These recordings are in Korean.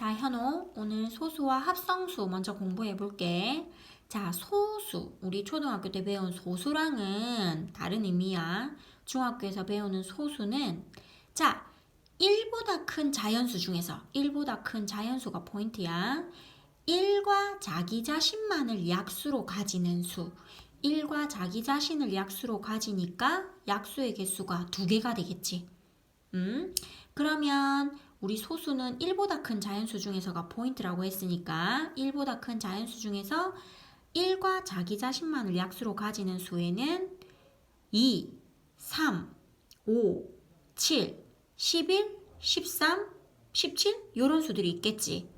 자, 현호, 오늘 소수와 합성수 먼저 공부해 볼게. 자, 소수. 우리 초등학교 때 배운 소수랑은 다른 의미야. 중학교에서 배우는 소수는 자, 1보다 큰 자연수 중에서 1보다 큰 자연수가 포인트야. 1과 자기 자신만을 약수로 가지는 수. 1과 자기 자신을 약수로 가지니까 약수의 개수가 두 개가 되겠지. 음? 그러면 우리 소수는 1보다 큰 자연수 중에서가 포인트라고 했으니까 1보다 큰 자연수 중에서 1과 자기 자신만을 약수로 가지는 수에는 2, 3, 5, 7, 11, 13, 17 이런 수들이 있겠지.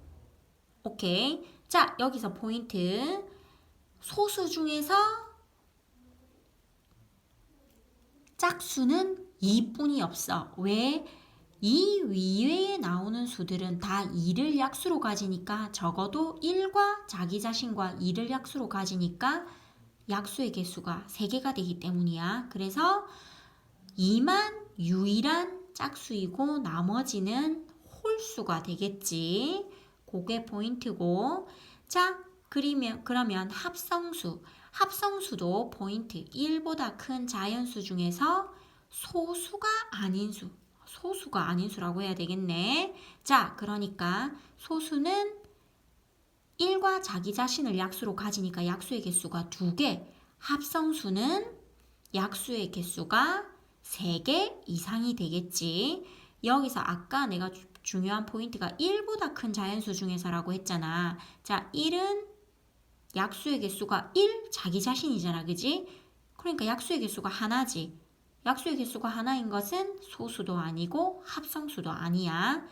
오케이. 자, 여기서 포인트. 소수 중에서 짝수는 2뿐이 없어. 왜? 이 위에 나오는 수들은 다 2를 약수로 가지니까 적어도 1과 자기 자신과 2를 약수로 가지니까 약수의 개수가 3개가 되기 때문이야. 그래서 2만 유일한 짝수이고 나머지는 홀수가 되겠지. 그게 포인트고. 자, 그리면 그러면 합성수. 합성수도 포인트 1보다 큰 자연수 중에서 소수가 아닌 수. 소수가 아닌 수라고 해야 되겠네. 자, 그러니까 소수는 1과 자기 자신을 약수로 가지니까 약수의 개수가 2개, 합성수는 약수의 개수가 3개 이상이 되겠지. 여기서 아까 내가 주- 중요한 포인트가 1보다 큰 자연수 중에서라고 했잖아. 자, 1은 약수의 개수가 1 자기 자신이잖아. 그지? 그러니까 약수의 개수가 하나지. 약수의 개수가 하나인 것은 소수도 아니고 합성수도 아니야.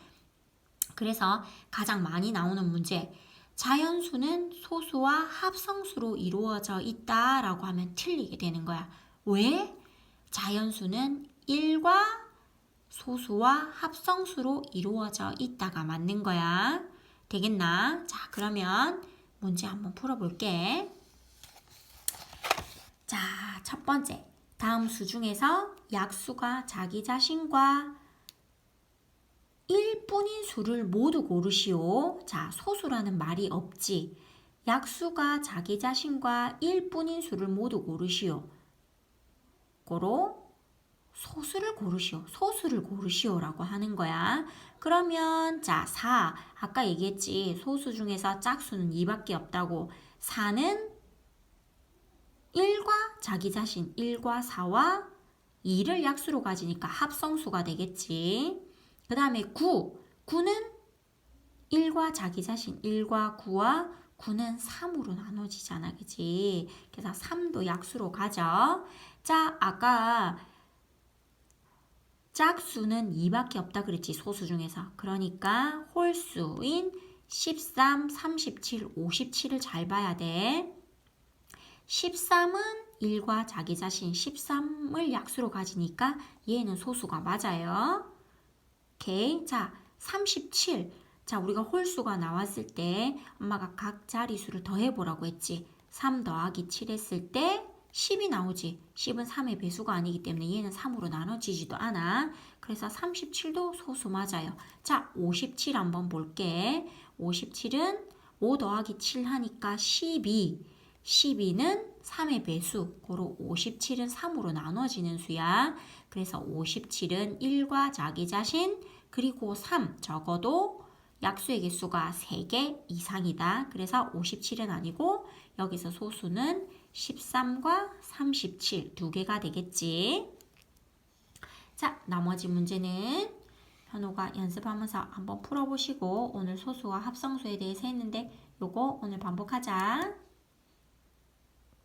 그래서 가장 많이 나오는 문제. 자연수는 소수와 합성수로 이루어져 있다 라고 하면 틀리게 되는 거야. 왜? 자연수는 1과 소수와 합성수로 이루어져 있다가 맞는 거야. 되겠나? 자, 그러면 문제 한번 풀어볼게. 자, 첫 번째. 다음 수 중에서 약수가 자기 자신과 1뿐인 수를 모두 고르시오. 자, 소수라는 말이 없지. 약수가 자기 자신과 1뿐인 수를 모두 고르시오. 고로 소수를 고르시오. 소수를 고르시오라고 하는 거야. 그러면 자, 4. 아까 얘기했지. 소수 중에서 짝수는 2밖에 없다고. 4는 1과 자기 자신 1과 4와 2를 약수로 가지니까 합성수가 되겠지. 그 다음에 9. 9는 1과 자기 자신 1과 9와 9는 3으로 나눠지잖아. 그지? 그래서 3도 약수로 가죠. 자, 아까 짝수는 2밖에 없다 그랬지. 소수 중에서. 그러니까 홀수인 13, 37, 57을 잘 봐야 돼. 13은 1과 자기 자신 13을 약수로 가지니까 얘는 소수가 맞아요. 오케이. 자, 37. 자, 우리가 홀수가 나왔을 때 엄마가 각 자리수를 더해보라고 했지. 3 더하기 7 했을 때 10이 나오지. 10은 3의 배수가 아니기 때문에 얘는 3으로 나눠지지도 않아. 그래서 37도 소수 맞아요. 자, 57 한번 볼게. 57은 5 더하기 7 하니까 12. 12는 3의 배수, 고로 57은 3으로 나눠지는 수야. 그래서 57은 1과 자기 자신, 그리고 3, 적어도 약수의 개수가 3개 이상이다. 그래서 57은 아니고 여기서 소수는 13과 37 두 개가 되겠지. 자, 나머지 문제는 현호가 연습하면서 한번 풀어보시고 오늘 소수와 합성수에 대해서 했는데 요거 오늘 반복하자.